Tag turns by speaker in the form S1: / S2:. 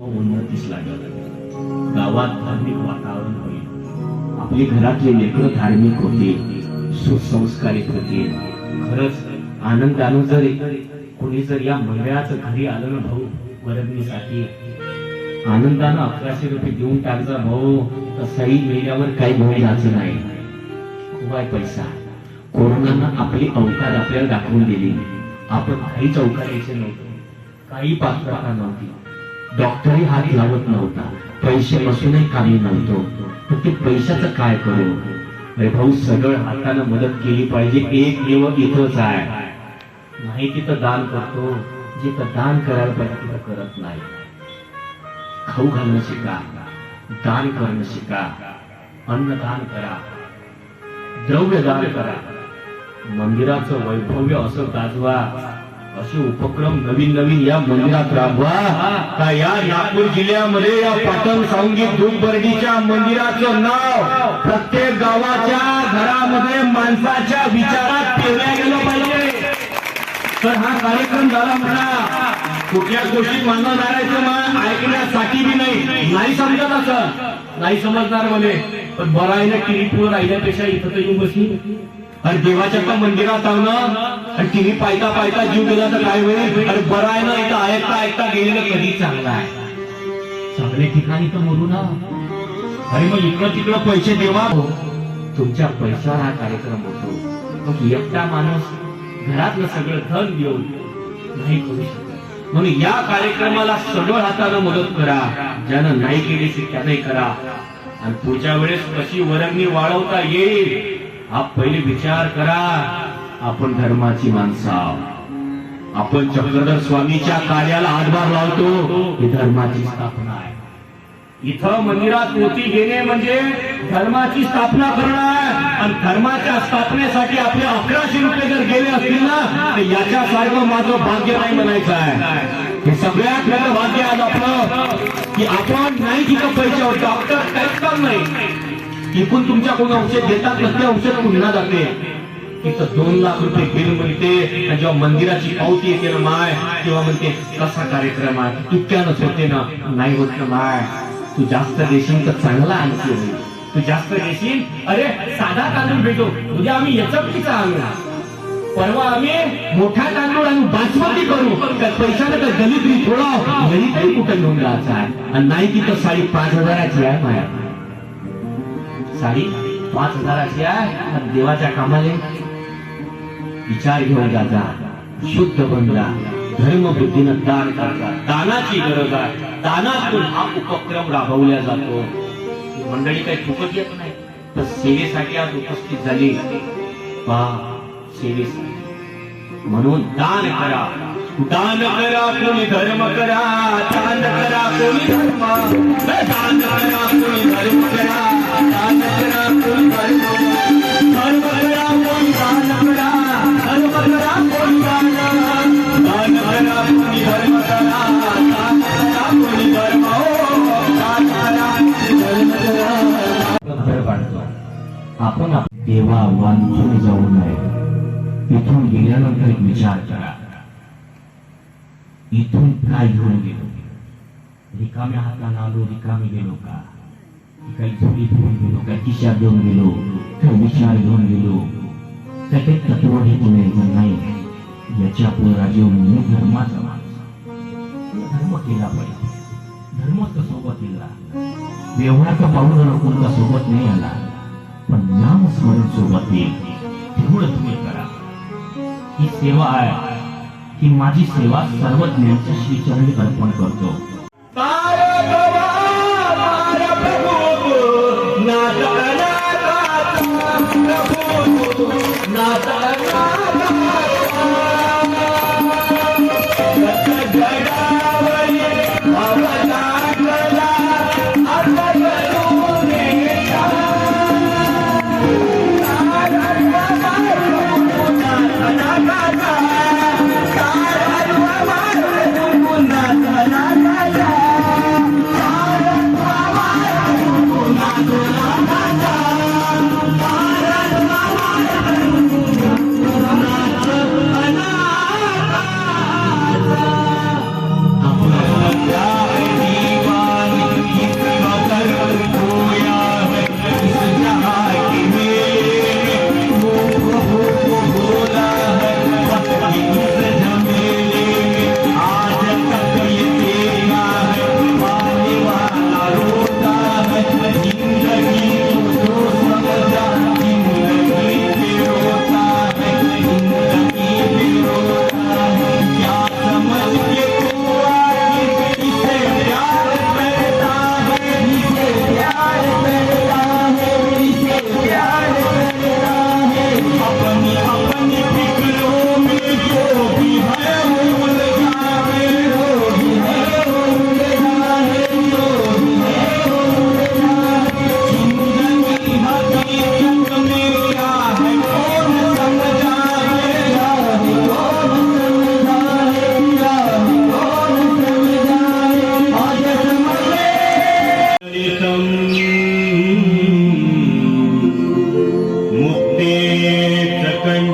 S1: उन्नतीस गावात धार्मिक वातावरण होईल. आपली घरातले लेकर धार्मिक होते सुसंस्कारित होते खरंच आनंदानं जर कोणी जर या मंडळाचं घरी आलं ना भाऊ वरदणीसाठी आनंदानं अकराशे रुपये देऊन टाकजा भाऊ. तसाही मेल्यावर काही भाऊ जायचं नाही. खूप आहे पैसा. कोरोनानं आपली अवकार आपल्याला दाखवून दिली. आपण काहीच अवकार यायचे नव्हतं. काही पात्रता नव्हती. डॉक्टरही हात लावत नव्हता. पैसे नसूनही कामी नव्हतो. ते पैशाचं काय करू? अरे भाऊ सगळं हातानं मदत केली पाहिजे. एक देव इथंच आहे. नाही तिथं दान करतो. जिथं दान करायला पाहिजे तिथं करत नाही. खाऊ घालणं शिका. दान करणं शिका. अन्नदान करा. द्रव्य दान करा. मंदिराचं वैभव्य असं गाजवा. असे उपक्रम नवीन नवीन या मंदिरात राबवा. का या नागपूर जिल्ह्यामध्ये या पाटण सांगीत दुबर्डीच्या मंदिराचं नाव प्रत्येक गावाच्या घरामध्ये माणसाच्या विचारात पेरल्या गेलं पाहिजे. तर हा कार्यक्रम झाला म्हणा. कुठल्याच गोष्टीत मानणं नारायचं मान ऐकण्यासाठी बी नाही. नाही समजत असं. नाही समजणार म्हणे. पण बरं आहे ना टीव्ही राहिल्यापेक्षा इथं तर येऊन बसली. अरे देवाच्या का मंदिरात आव ना आणि टीव्ही पायता पायता जीव गेला तर काय होईल? अरे बरं आहे ना इथं ऐकता ऐकता गेलेलं कधी चांगलं आहे. चांगल्या ठिकाणी तर मरू ना. अरे मग इकडं तिकडं पैसे देवा. तुमच्या पैशावर हा कार्यक्रम होतो. मग एकटा माणूस घरातलं सगळं धन देऊन नाही करू शकत. म्हणून या कार्यक्रमाला सगळं हातानं मदत करा. ज्यानं नाही केली त्याने करा. आणि पुढच्या वेळेस कशी वरंगी वाढवता येईल हा पहिले विचार करा. आपण धर्माची माणसं. आहोत. आपण चक्रधर स्वामीच्या कार्याला हातभार लावतो. ही धर्माची स्थापना आहे. इथं मंदिरात मोती घेणे म्हणजे धर्माची स्थापना करणं आणि धर्माच्या स्थापनेसाठी आपले अकराशे रुपये जर गेले असतील ना तर याच्यासारखं माझं भाग्य नाही म्हणायचं आहे. हे सगळ्यात मोठं भाग्य आज आपलं की आपण नाही तिथं पैशावर डॉक्टर काहीच काम नाही. इकून तुमच्या कोण औषध देतात तर ते औषध पुन्हा जाते. तिथं दोन लाख रुपये बिल मिळते आणि जेव्हा मंदिराची पावती येते ना माय तेव्हा म्हणते कसा कार्यक्रम आहे? तुटक्यानंच होते ना. नाही होत ना माय. तू जास्त देशील तर चांगला आणखी तू जास्त देशील अरे साधा तांदूळ भेटो. उद्या आम्ही याचा आणू परवा आम्ही मोठा तांदूळ आणू बासमती करू. तर पैशाने तर दलित थोडा दलितही कुठं घेऊन जायचं आहे? आणि नाही तिथं साडी पाच हजाराची आहे माया. साडी पाच हजाराची आहे. आणि देवाच्या कामाले विचार घेऊन जाता शुद्ध बनला धर्मबुद्धीनं दान करता दानाची गरज आहे. दानातून हा उपक्रम राबवला जातो. मंडळी काही फुकट येत नाही. तर सेवेसाठी आज उपस्थित झाली. पहा सेवेस म्हणून दान करा. दान करा कोणी धर्म करा दान करा कोणी धर्म. दान करा कोणी धर्म करा दान करा कोणी धर्म. धर्म करा कोणी दान करा धर्म करा कोणी दान दान करा कोणी धर्म करा दान करा कोणी धर्म. हो, दान करा कोणी धर्म करा. आपण देवा वांचून जाऊ नये. इथून गेल्यानंतर एक विचार करा. इथून काय घेऊन गेलो? रिकाम्या हाताने आलो रिकामी गेलो का? काही झोळी घेऊन गेलो काय किशा घेऊन गेलो काही विचार घेऊन गेलो. काय काही तत्व घेऊन नाही. याच्यापुढे राजीव मी धर्माचा माणूस धर्म केला पाहिजे. धर्म तर सोबत येला व्यवहार तर पाहून सोबत नाही आला. पण नाम स्मरण सोबत येईल. तेवढं तुम्ही करा ही सेवा आहे. ही माझी सेवा सर्वज्ञांच्या श्रीचरणी अर्पण करतो. કંઈ